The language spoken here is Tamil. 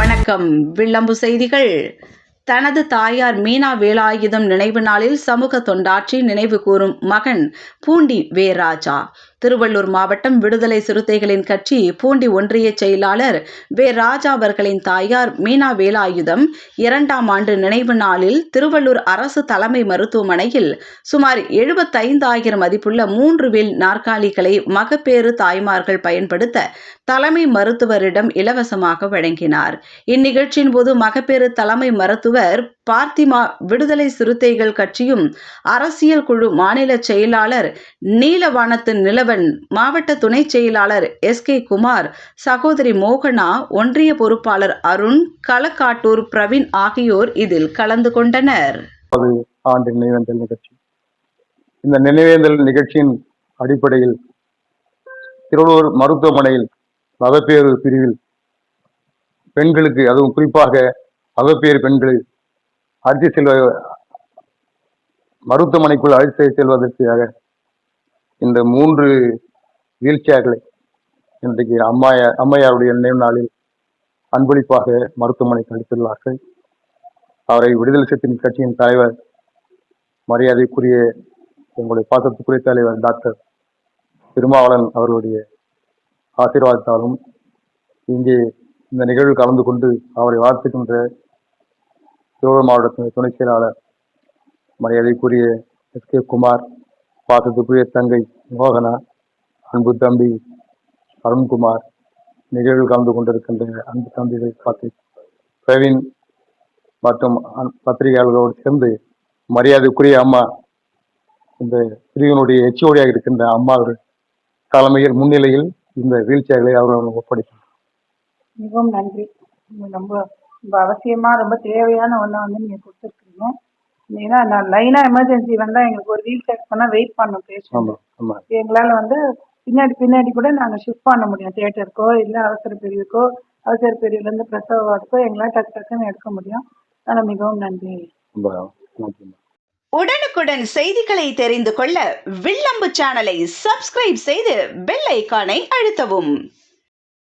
வணக்கம். விளம்பு செய்திகள். தனது தாயார் மீனா வேலாயுதம் நினைவு நாளில் சமூக தொண்டாற்றி நினைவு கூறும் மகன் பூண்டி வே ராஜா திருவள்ளூர் மாவட்டம் விடுதலை சிறுத்தைகளின் கட்சி பூண்டி ஒன்றிய செயலாளர் வே ராஜா அவர்களின் தாயார் மீனா வேலாயுதம் இரண்டாம் ஆண்டு நினைவு நாளில் திருவள்ளூர் அரசு தலைமை மருத்துவமனையில் சுமார் எழுபத்தைந்தாயிரம் மதிப்புள்ள மூன்று வில் நாற்காலிகளை மகப்பேறு தாய்மார்கள் பயன்படுத்த தலைமை மருத்துவரிடம் இலவசமாக வழங்கினார். இந்நிகழ்ச்சியின் போது மகப்பேறு தலைமை மருத்துவ மருத்துவர் பார்த்திமா விடுதலை சிறுத்தைகள் கட்சியும் அரசியல் குழு மாநில செயலாளர் நீலவானத்து நிலவன் மாவட்ட துணை செயலாளர் எஸ். கே. குமார் சகோதரி மோகனா ஒன்றிய பொறுப்பாளர் அருண் களக்காட்டூர் பிரவீன் ஆகியோர் இதில் கலந்து கொண்டனர். ஆண்டு நினைவேந்தல் நிகழ்ச்சி. இந்த நினைவேந்தல் நிகழ்ச்சியின் அடிப்படையில் திருவள்ளூர் மருத்துவமனையில் மகப்பேறு பிரிவில் பெண்களுக்கு அதுவும் குறிப்பாக மகப்பேறு பெண்களை அழைத்து செல்வ மருத்துவமனைக்குள் அழைத்து செல்வதற்காக இந்த மூன்று வீல் சேர்களை இன்றைக்கு அம்மாயார் அம்மையாருடைய நினைவு நாளில் அன்பளிப்பாக மருத்துவமனைக்கு அளித்துள்ளார்கள் அவரை விடுதலை சக்தியின் கட்சியின் தலைவர் மரியாதைக்குரிய எங்களுடைய பாசத்துக்குரிய தலைவர் டாக்டர் திருமாவளன் அவர்களுடைய ஆசீர்வாதத்தாலும் இங்கே இந்த நிகழ்வில் கலந்து கொண்டு அவரை வாழ்த்துகின்ற திருவள்ளூர் மாவட்டத்தின் துணை செயலாளர் மரியாதைக்குரிய எஸ். கே. குமார் பாசத்துக்குரிய தங்கை மோகனா அன்பு தம்பி அருண்குமார் நிகழ்வில் கலந்து கொண்டிருக்கின்ற அன்பு தம்பிகள் கார்த்திக் பிரவீன் மற்றும் அன்- பத்திரிகையாளர்களோடு சேர்ந்து மரியாதைக்குரிய அம்மா இந்த பிரிவினுடைய எச்ஓடியாக இருக்கின்ற அம்மா அவர்கள் தலைமையில் முன்னிலையில் இந்த வீழ்ச்சியர்களை அவர்கள் ஒப்படைத்தார் மிகவும் நன்றி. ரொம்ப ரொம்ப அவசியமா ரொம்ப தேவையான ஒண்ணை வந்து நீங்க கொடுத்துருக்கீங்க. ஏன்னா நான் லைனா எமர்ஜென்சி வந்தா எங்களுக்கு ஒரு வீல் செக் பண்ணா வெயிட் பண்ணும் பேஷண்ட் ஆமா ஆமா. எங்களால வந்து பின்னாடி பின்னாடி கூட நாங்க ஷிஃப்ட் பண்ண முடியும். தியேட்டருக்கோ இல்ல அவசர பிரிவுக்கோ அவசர பிரிவுல இருந்து பிரசவ வார்டுக்கோ எங்களால் டக்கு டக்குன்னு எடுக்க முடியும். அதனால மிகவும் நன்றி. ரொம்ப நன்றி. உடனுக்குடன் செய்திகளை தெரிந்து கொள்ள வில்லம்பு சேனலை சப்ஸ்கிரைப் செய்து பெல் ஐகானை அழுத்தவும்.